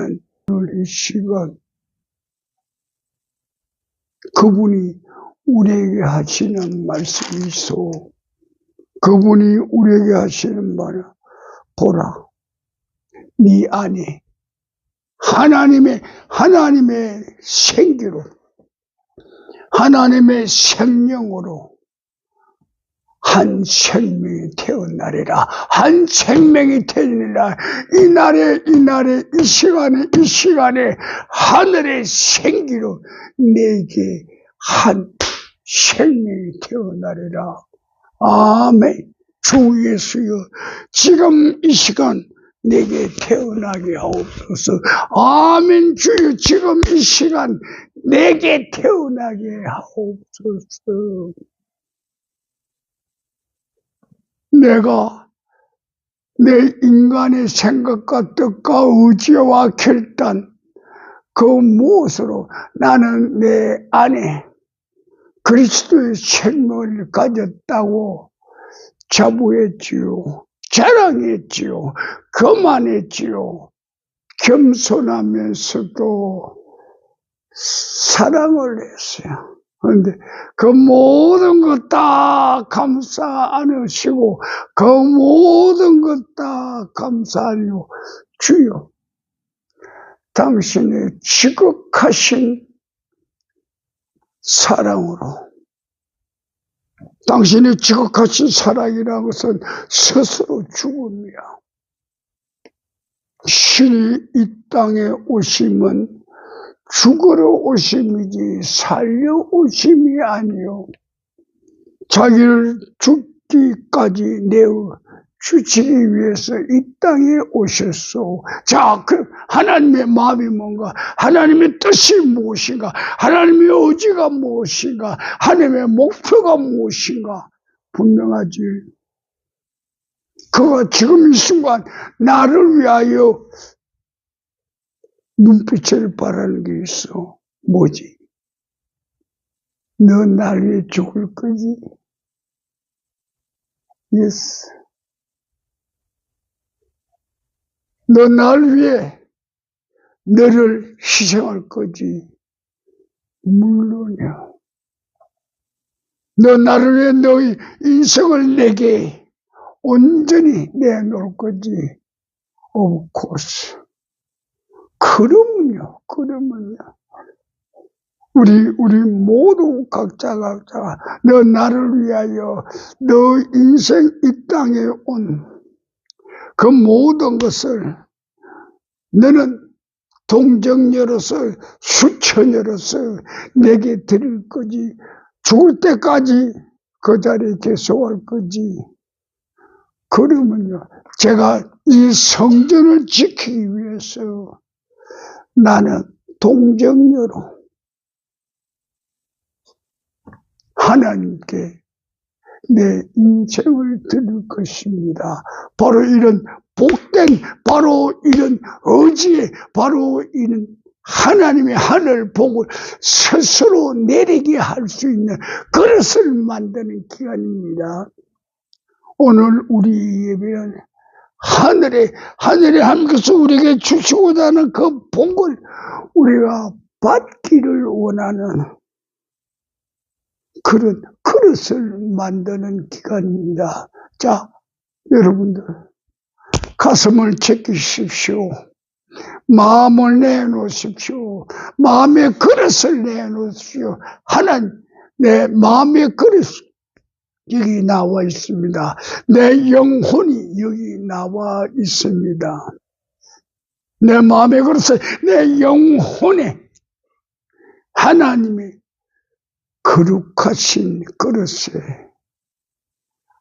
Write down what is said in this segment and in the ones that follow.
나는 오늘 이 시간 그분이 우리에게 하시는 말씀이 있어. 그분이 우리에게 하시는 말은 보라. 네 안에 하나님의 하나님의 생기로 하나님의 생명으로 한 생명이 태어나리라. 한 생명이 태어나리라. 이 날에, 이 날에, 이 시간에, 이 시간에 하늘의 생기로 내게 한 생명이 태어나리라. 아멘. 주 예수여, 지금 이 시간 내게 태어나게 하옵소서. 아멘 주여, 지금 이 시간 내게 태어나게 하옵소서. 내가 내 인간의 생각과 뜻과 의지와 결단, 그 무엇으로 나는 내 안에 그리스도의 생명을 가졌다고 자부했지요. 자랑했지요. 그만했지요. 겸손하면서도 사랑을 했어요. 그런데 그 모든 것 다 감사 안으시고 그 모든 것 다 감사하려 주여 당신의 지극하신 사랑으로 당신의 지극하신 사랑이라는 것은 스스로 죽음이야. 신이 이 땅에 오심은 죽으러 오심이지 살려 오심이 아니요. 자기를 죽기까지 내어 주시기 위해서 이 땅에 오셨소. 자, 그 하나님의 마음이 뭔가, 하나님의 뜻이 무엇인가, 하나님의 의지가 무엇인가, 하나님의 목표가 무엇인가 분명하지. 그가 지금 이 순간 나를 위하여 눈빛을 바라는 게 있어. 뭐지? 너날 위해 죽을 거지? 예스. 너 날 위해 너를 희생할 거지? 물론이야. 너 나를 위해 너의 인생을 내게 온전히 내놓을 거지? Of course. 그러면요, 그러면요. 우리, 우리 모두 각자 각자가 너 나를 위하여 너 인생 이 땅에 온 그 모든 것을 너는 동정녀로서 수천녀로서 내게 드릴 거지 죽을 때까지 그 자리에 계속할 거지 그러면요 제가 이 성전을 지키기 위해서 나는 동정녀로 하나님께 내 인생을 드릴 것입니다. 바로 이런 복된, 바로 이런 의지에, 바로 이런 하나님의 하늘 복을 스스로 내리게 할 수 있는 그릇을 만드는 기간입니다. 오늘 우리 예배는 하늘에, 하늘에 하나님께서 우리에게 주시고자 하는 그 복을 우리가 받기를 원하는 그런 그릇을 만드는 기간입니다. 자, 여러분들, 가슴을 제끼십시오. 마음을 내놓으십시오. 마음의 그릇을 내놓으십시오. 하나님, 내 마음의 그릇, 여기 나와 있습니다. 내 영혼이 여기 나와 있습니다. 내 마음의 그릇을 내 영혼에 하나님의 거룩하신 그릇에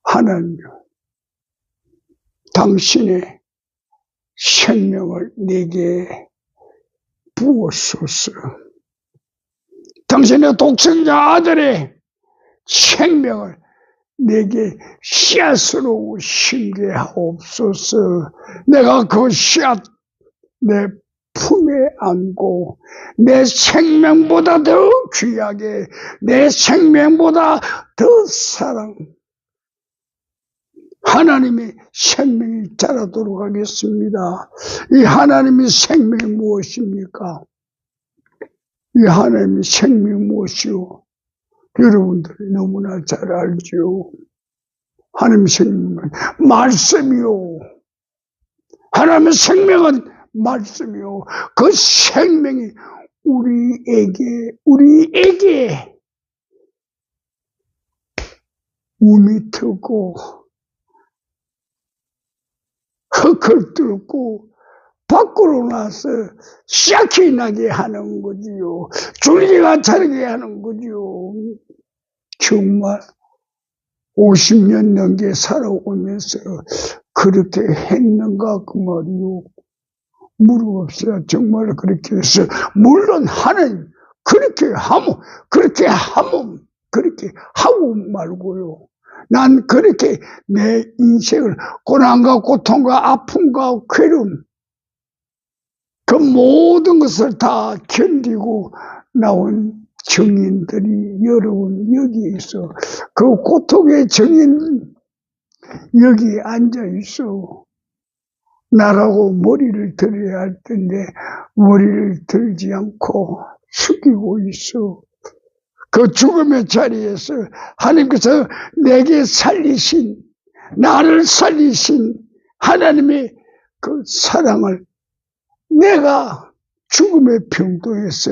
하나님요 당신의 생명을 내게 부어소서. 당신의 독생자 아들의 생명을 내게 씨앗으로 심게 하옵소서. 내가 그 씨앗 내 품에 안고 내 생명보다 더 귀하게 내 생명보다 더 사랑 하나님의 생명이 자라도록 하겠습니다. 이 하나님의 생명이 무엇입니까? 이 하나님의 생명이 무엇이요? 여러분들이 너무나 잘 알죠. 하나님의 생명은 말씀이요. 하나님의 생명은 말씀이요. 그 생명이 우리에게, 우리에게 몸이 트고, 흙을 뚫고, 밖으로 나서 씨앗이 나게 하는 거지요. 줄기가 자르게 하는 거지요. 정말 50년 넘게 살아오면서 그렇게 했는가 그 말이요. 물어봅시다. 정말 그렇게 해서 물론 하는 그렇게 하면 그렇게 하면 그렇게 하고 말고요. 난 그렇게 내 인생을 고난과 고통과 아픔과 괴로움 그 모든 것을 다 견디고 나온 정인들이 여러분 여기 있어. 그 고통의 정인 여기 앉아 있어. 나라고 머리를 들어야 할 텐데 머리를 들지 않고 숙이고 있어. 그 죽음의 자리에서 하나님께서 내게 살리신 나를 살리신 하나님의 그 사랑을 내가 죽음의 병도에서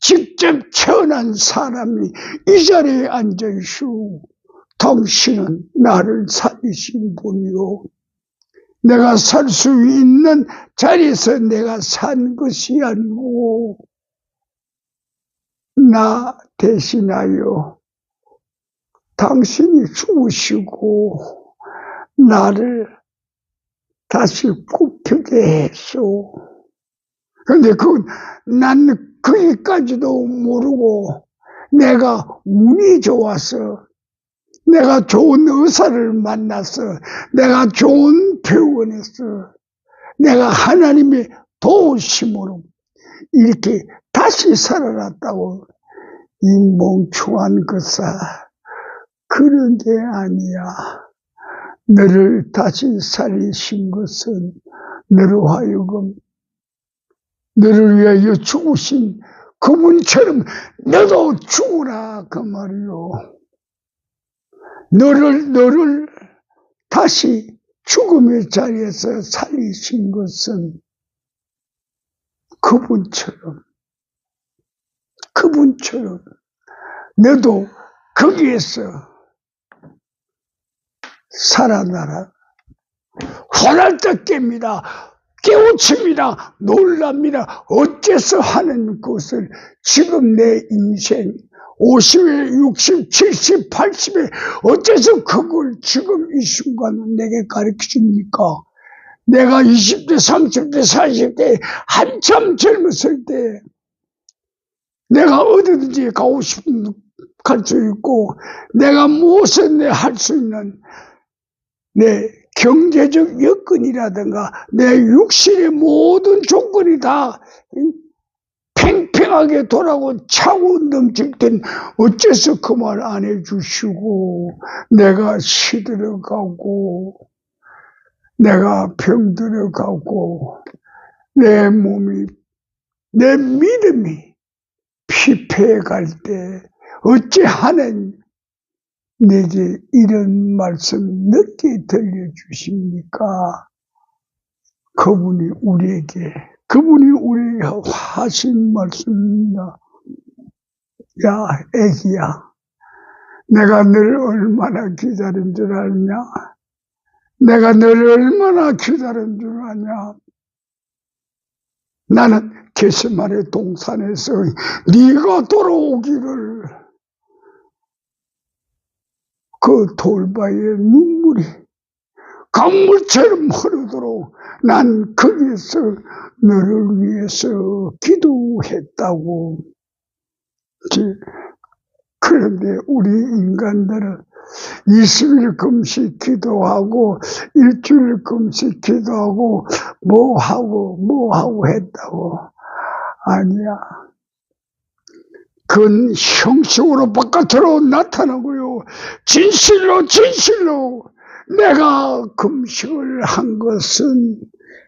직접 태어난 사람이 이 자리에 앉아 있슈. 당신은 나를 살리신 분이요. 내가 살 수 있는 자리에서 내가 산 것이 아니고, 나 대신하여 당신이 죽으시고, 나를 다시 굽히게 했소. 근데 그, 난 거기까지도 모르고 내가 운이 좋아서 내가 좋은 의사를 만나서 내가 좋은 병원에서 내가 하나님의 도우심으로 이렇게 다시 살아났다고 이 멍청한 것아 그런 게 아니야. 너를 다시 살리신 것은 너로 하여금 너를 위하여 죽으신 그분처럼 너도 죽으라 그 말이요. 너를 너를 다시 죽음의 자리에서 살리신 것은 그분처럼 그분처럼 너도 거기에서 살아나라. 화날 때 깹니다. 깨우칩니다. 놀랍니다. 어째서 하는 것을 지금 내 인생 50에 60, 70, 80에 어째서 그걸 지금 이 순간 내게 가르쳐 줍니까? 내가 20대, 30대, 40대 한참 젊었을 때 내가 어디든지 가고 싶은 갈 수 있고 내가 무엇을 할수 있는 내 경제적 여건이라든가 내 육신의 모든 조건이 다 팽팽하게 돌아고 차고 넘칠 땐 어째서 그말안 해주시고 내가 시들어 가고 내가 병들어 가고 내 몸이 내 믿음이 피폐해 갈 때 어찌 하는 내게 이런 말씀 늦게 들려주십니까? 그분이 우리에게, 그분이 우리에게 하신 말씀입니다. 야, 애기야. 내가 늘 얼마나 기다린 줄 아냐? 내가 늘 얼마나 기다린 줄 아냐? 나는 게스마의 동산에서 네가 돌아오기를 그 돌바에 눈물이 강물처럼 흐르도록 난 거기에서 너를 위해서 기도했다고. 그런데 우리 인간들은 20일 금식 기도하고 일주일 금식 기도하고 뭐 하고 뭐 하고 했다고 아니야. 그건 형식으로 바깥으로 나타나고요. 진실로 진실로 내가 금식을 한 것은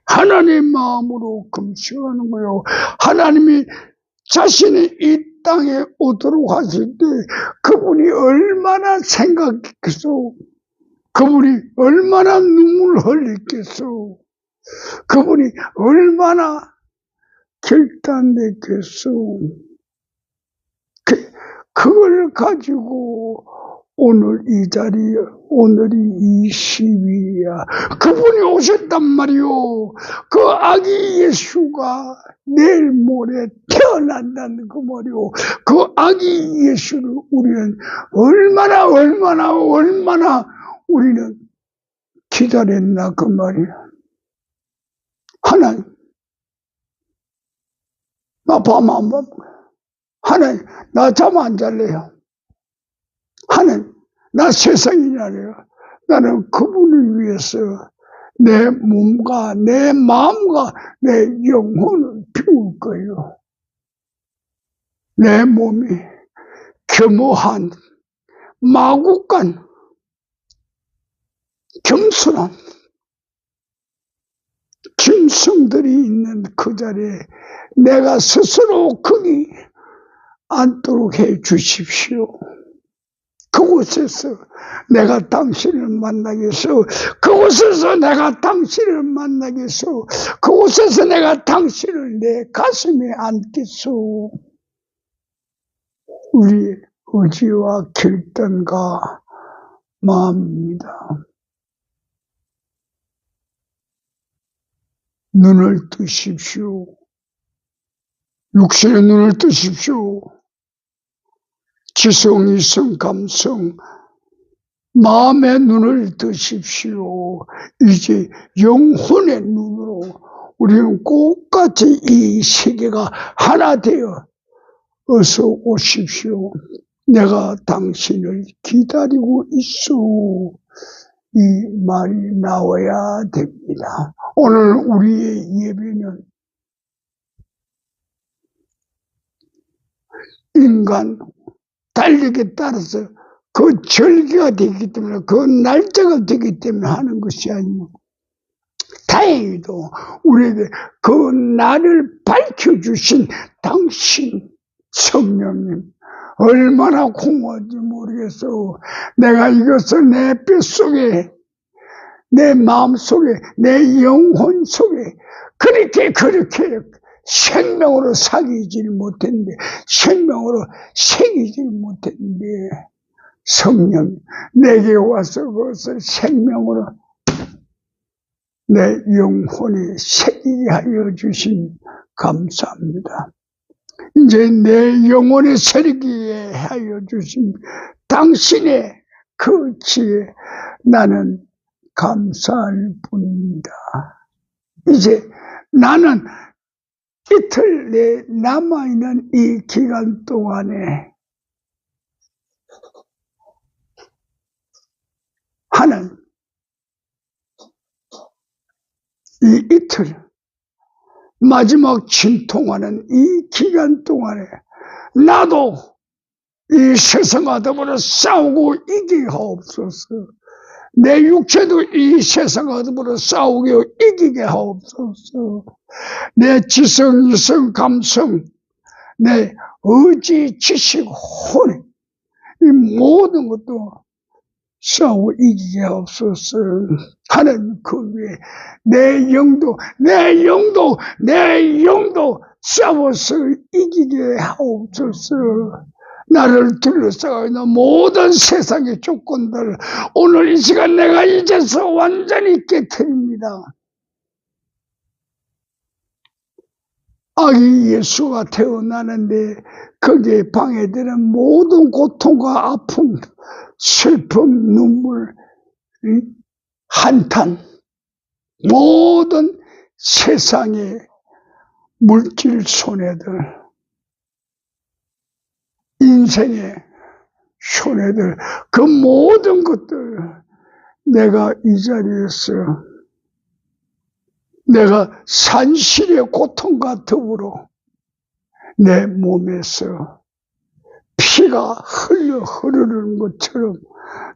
하나님 마음으로 금식하는 거요. 하나님이 자신이 이 땅에 오도록 하실 때 그분이 얼마나 생각했겠소. 그분이 얼마나 눈물 흘렸겠소. 그분이 얼마나 결단됐겠소. 그, 그걸 가지고 오늘 이 자리에, 오늘이 20일이야. 그분이 오셨단 말이요. 그 아기 예수가 내일 모레 태어난다는 그 말이요. 그 아기 예수를 우리는 얼마나, 얼마나, 얼마나 우리는 기다렸나 그 말이야. 하나님. 나밤안 봐. 하나님, 나 잠 안 잘래요. 하나님, 나 세상이냐래요. 나는 그분을 위해서 내 몸과 내 마음과 내 영혼을 비울 거예요. 내 몸이 겸허한, 마구간, 겸손한 짐승들이 있는 그 자리에 내가 스스로 거기 앉도록 해 주십시오. 그곳에서 내가 당신을 만나겠소. 그곳에서 내가 당신을 만나겠소. 그곳에서 내가 당신을 내 가슴에 안겠소. 우리 의지와 결단과 마음입니다. 눈을 뜨십시오. 육신의 눈을 뜨십시오. 지성, 이성, 감성, 마음의 눈을 뜨십시오. 이제 영혼의 눈으로 우리는 꼭같이 이 세계가 하나 되어 어서 오십시오. 내가 당신을 기다리고 있어. 이 말이 나와야 됩니다. 오늘 우리의 예배는 인간 달력에 따라서 그 절기가 되기 때문에 그 날짜가 되기 때문에 하는 것이 아니고 다행히도 우리에게 그 날을 밝혀주신 당신 성령님 얼마나 고마운지 모르겠어. 내가 이것을 내 뼛속에 내 마음속에 내 영혼 속에 그렇게 그렇게 생명으로 사귀지를 못했는데 생명으로 새기지를 못했는데 성령 내게 와서 그것을 생명으로 내 영혼에 새기게 하여 주신 감사합니다. 이제 내 영혼에 새기게 하여 주신 당신의 그 지혜 나는 감사할 뿐입니다. 이제 나는 이틀 내 남아있는 이 기간 동안에 하는 이 이틀 마지막 진통하는 이 기간 동안에 나도 이 세상과 더불어 싸우고 이기게 하옵소서. 내 육체도 이 세상과 더불어 싸우게 이기게 하옵소서. 내 지성, 이성, 감성, 내 의지, 지식, 혼, 이 모든 것도 싸워 이기게 하옵소서. 하는 그 위에 내 영도, 내 영도, 내 영도 싸워서 이기게 하옵소서. 나를 둘러싸고 있는 모든 세상의 조건들 오늘 이 시간 내가 이제서 완전히 깨뜨립니다. 아기 예수가 태어나는데 거기에 방해되는 모든 고통과 아픔, 슬픔, 눈물, 한탄, 모든 세상의 물질 손해들, 인생의 손해들, 그 모든 것들 내가 이 자리에서 내가 산실의 고통과 더불어 내 몸에서 피가 흘러 흐르는 것처럼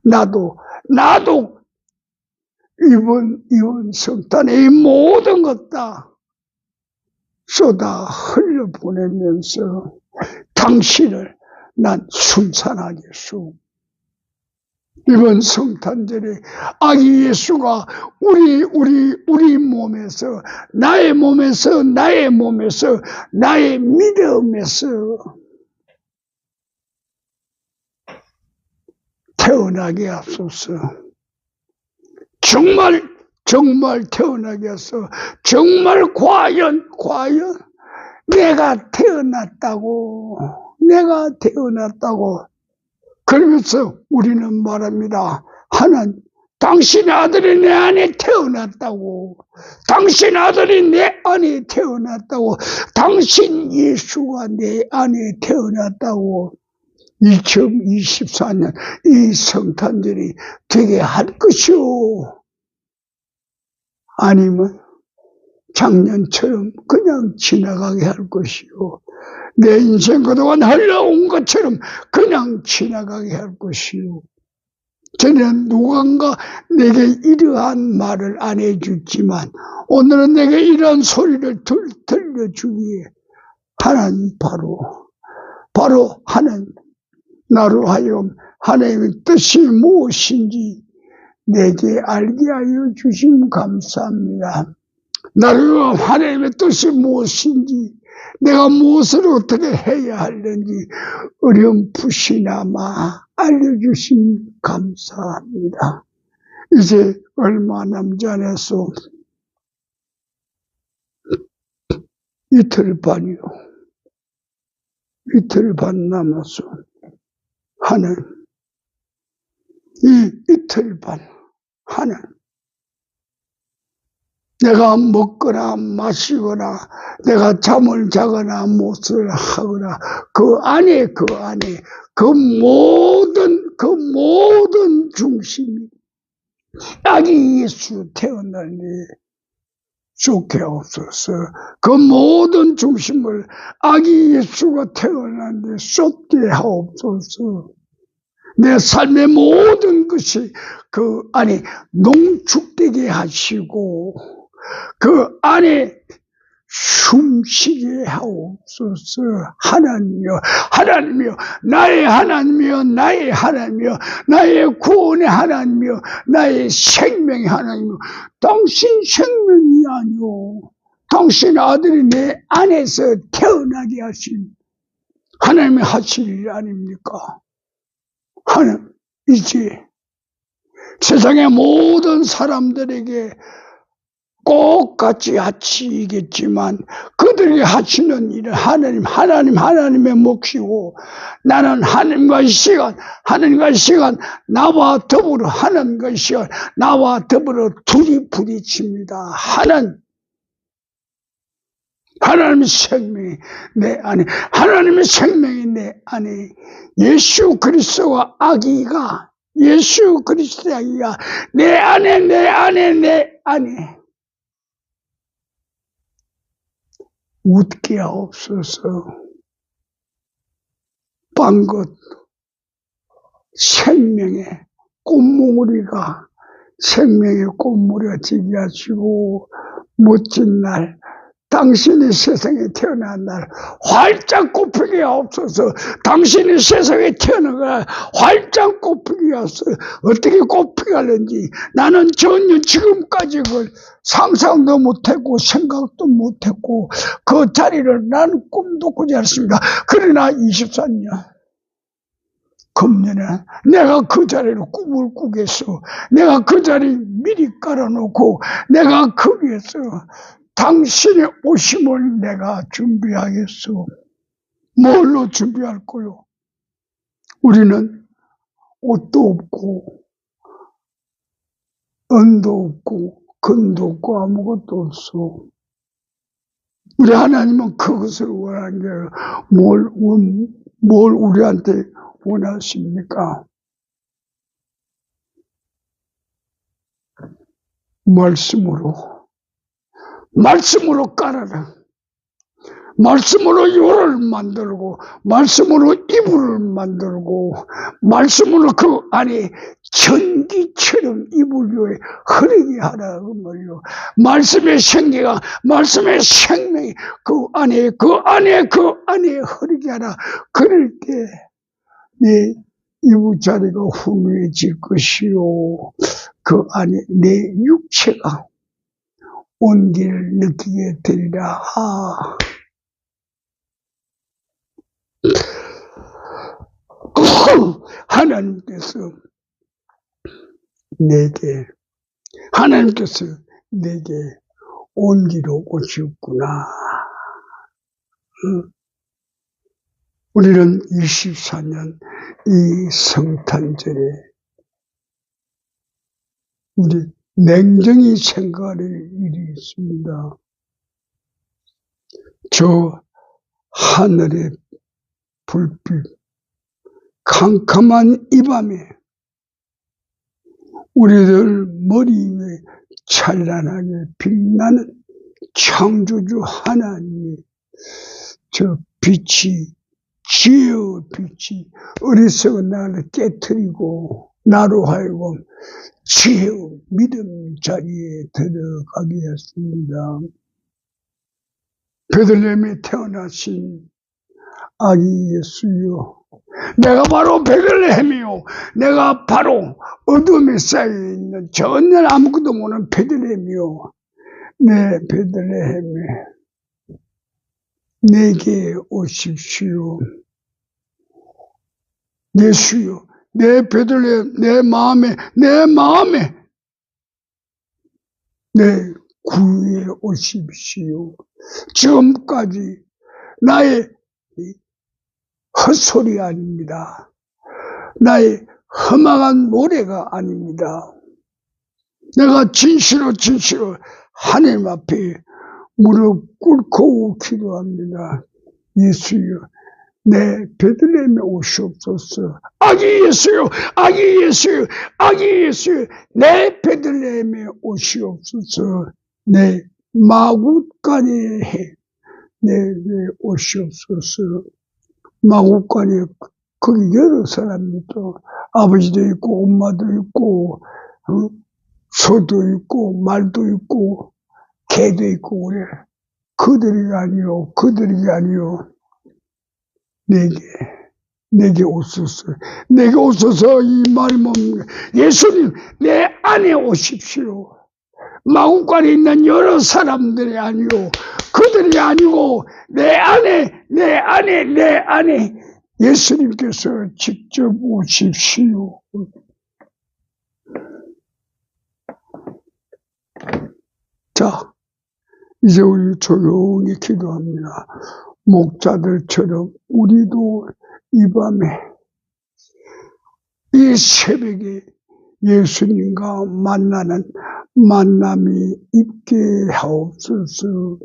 나도 나도 이번, 이번 성탄에 이 모든 것 다 쏟아 흘려 보내면서 당신을 난 순산하겠소. 이번 성탄절에 아기 예수가 우리 우리 우리 몸에서 나의 몸에서 나의 몸에서 나의 믿음에서 태어나게 하소서. 정말 정말 태어나게 하소. 정말 과연 과연 내가 태어났다고 내가 태어났다고 그러면서 우리는 말합니다. 하나님, 당신 아들이 내 안에 태어났다고. 당신 아들이 내 안에 태어났다고. 당신 예수가 내 안에 태어났다고. 2024년 이 성탄절이 되게 할 것이오. 아니면 작년처럼 그냥 지나가게 할 것이오. 내 인생 그동안 흘러온 것처럼 그냥 지나가게 할 것이요. 전에는 누군가 내게 이러한 말을 안 해줬지만 오늘은 내게 이러한 소리를 들, 들려주기에 하나님 바로 바로 하나님 나로 하여금 하나님의 뜻이 무엇인지 내게 알게 하여 주심 감사합니다. 나로 하나님의 뜻이 무엇인지 내가 무엇을 어떻게 해야 하는지 어렴풋이나마 알려주신 감사합니다. 이제 얼마 남지 않아서 이틀 반이요. 이틀 반 남아서 하는 이 이틀 반 하는 내가 먹거나 마시거나 내가 잠을 자거나 무엇을 하거나 그 안에 그 안에 그 모든 그 모든 중심이 아기 예수 태어날니 좋게 없어서 그 모든 중심을 아기 예수가 태어났는데 쏟게 하옵소서. 내 삶의 모든 것이 그 안에 농축되게 하시고 그 안에 숨쉬게 하옵소서. 하나님이여 하나님이여 나의 하나님이여 나의 하나님이여 나의 구원의 하나님이여 나의 생명의 하나님이여 당신 생명이 아니오. 당신 아들이 내 안에서 태어나게 하신 하나님의 하실 일 아닙니까? 하나님 이제 세상의 모든 사람들에게 꼭 같이 하치겠지만 그들이 하시는 일은 하나님, 하나님, 하나님의 몫이고 나는 하나님과의 시간, 하나님과의 시간, 나와 더불어 하나님과의 시간, 나와 더불어 둘이 부딪힙니다. 하나님, 하나님의 생명이 내 안에, 하나님의 생명이 내 안에 예수 그리스도와 아기가 예수 그리스도의 아기가 내 안에, 내 안에, 내 안에 웃게 없어서 빵것 생명의 꽃몽우리가 생명의 꽃무리가 지게 하시고 멋진 날 당신이 세상에 태어난 날 활짝 꽃피게 없어서 당신이 세상에 태어난 날 활짝 꽃피게 없어 어떻게 꽃피게 하는지 나는 전혀 지금까지 그걸 상상도 못했고 생각도 못했고 그 자리를 나는 꿈도 꾸지 않습니다. 그러나 24년 금년에 내가 그 자리를 꿈을 꾸겠어. 내가 그 자리 미리 깔아놓고 내가 거기에서 당신의 오심을 내가 준비하겠소. 뭘로 준비할 거요? 우리는 옷도 없고, 은도 없고, 근도 없고, 아무것도 없어. 우리 하나님은 그것을 원하는 게 뭘, 뭘 우리한테 원하십니까? 말씀으로 말씀으로 깔아라. 말씀으로 요를 만들고 말씀으로 이불을 만들고 말씀으로 그 안에 전기처럼 이불 위에 흐르게 하라 그 말이요. 말씀의 생기가 말씀의 생명이 그 안에 그 안에 그 안에 흐르게 하라. 그럴 때내 이부 자리가 훈훈해질 것이요. 그 안에 내 육체가 온기를 느끼게 되리라. 아. 하나님께서 내게 하나님께서 내게 온기로 오셨구나. 우리는 24년 이 성탄절에 우리 냉정히 생각할 일이 있습니다. 저 하늘의 불빛, 캄캄한 이 밤에 우리들 머리 위에 찬란하게 빛나는 창조주 하나님이 저 빛이 지혜의 빛이 어리석은 나를 깨뜨리고 나로 하여금 지혜의 믿음 자리에 들어가게 했습니다. 베들레헴에 태어나신 아기 예수요. 내가 바로 베들레헴이요. 내가 바로 어둠에 쌓여 있는 전혀 아무것도 모르는 베들레헴이요. 네, 베들레헴에 내게 오십시오. 예수요. 내 베들레헴, 내 마음에, 내 마음에, 내 구유에 오십시오. 지금까지 나의 헛소리 아닙니다. 나의 험악한 노래가 아닙니다. 내가 진실로 진실로 하나님 앞에 무릎 꿇고 기도합니다. 예수여, 내 베들레헴에 오시옵소서. 아기 예수요, 아기 예수요, 아기 예수요, 내 베들레헴에 오시옵소서. 내 마구간에 내, 내 오시옵소서. 마구간에 거기 여러 사람이 또 아버지도 있고 엄마도 있고 어? 소도 있고 말도 있고 개도 있고 그래. 그들이 아니요, 그들이 아니요. 내게, 내게 오소서. 내게 오소서 이 말이 뭡니까? 예수님, 내 안에 오십시오. 마국간에 있는 여러 사람들이 아니요. 그들이 아니고, 내 안에, 내 안에, 내 안에 예수님께서 직접 오십시오. 자, 이제 우리 조용히 기도합니다. 목자들처럼 우리도 이 밤에 이 새벽에 예수님과 만나는 만남이 있게 하옵소서.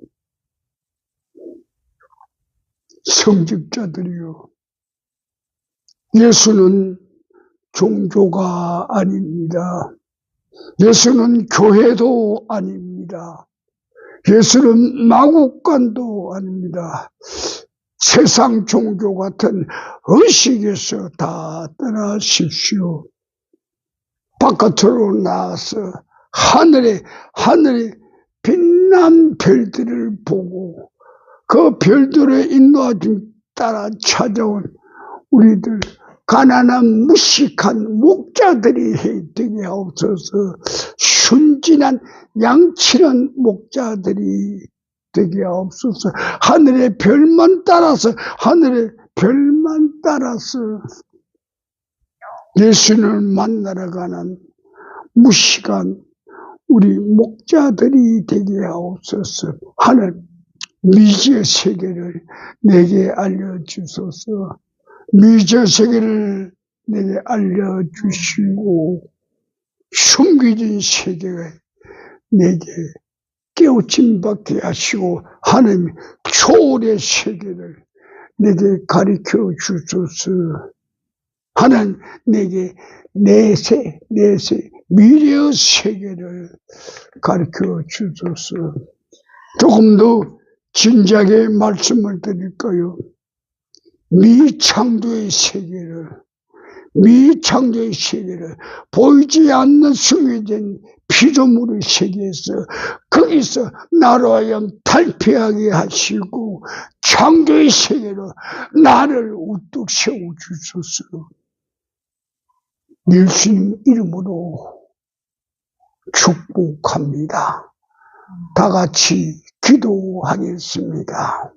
성직자들이요. 예수는 종교가 아닙니다. 예수는 교회도 아닙니다. 예수는 마국간도 아닙니다. 세상 종교 같은 의식에서 다 떠나십시오. 바깥으로 나와서 하늘에, 하늘에 빛난 별들을 보고 그 별들의 인도하심 따라 찾아온 우리들 가난한 무식한 목자들이 되게 하옵소서 순진한 양치는 목자들이 되게 하옵소서 하늘의 별만 따라서 하늘의 별만 따라서 예수를 만나러 가는 무식한 우리 목자들이 되게 하옵소서 하늘 미지의 세계를 내게 알려주소서. 미저 세계를 내게 알려주시고 숨겨진 세계에 내게 깨우침 받게 하시고 하나님 초월의 세계를 내게 가르쳐 주소서 하나님 내게 내세 내세 미래의 세계를 가르쳐 주소서 조금 더 진작에 말씀을 드릴까요? 미창조의 세계를, 미창조의 세계를 보이지 않는 스웨덴 피조물의 세계에서 거기서 나로 하여금 탈피하게 하시고 창조의 세계로 나를 우뚝 세워주소서. 예수님 이름으로 축복합니다. 다 같이 기도하겠습니다.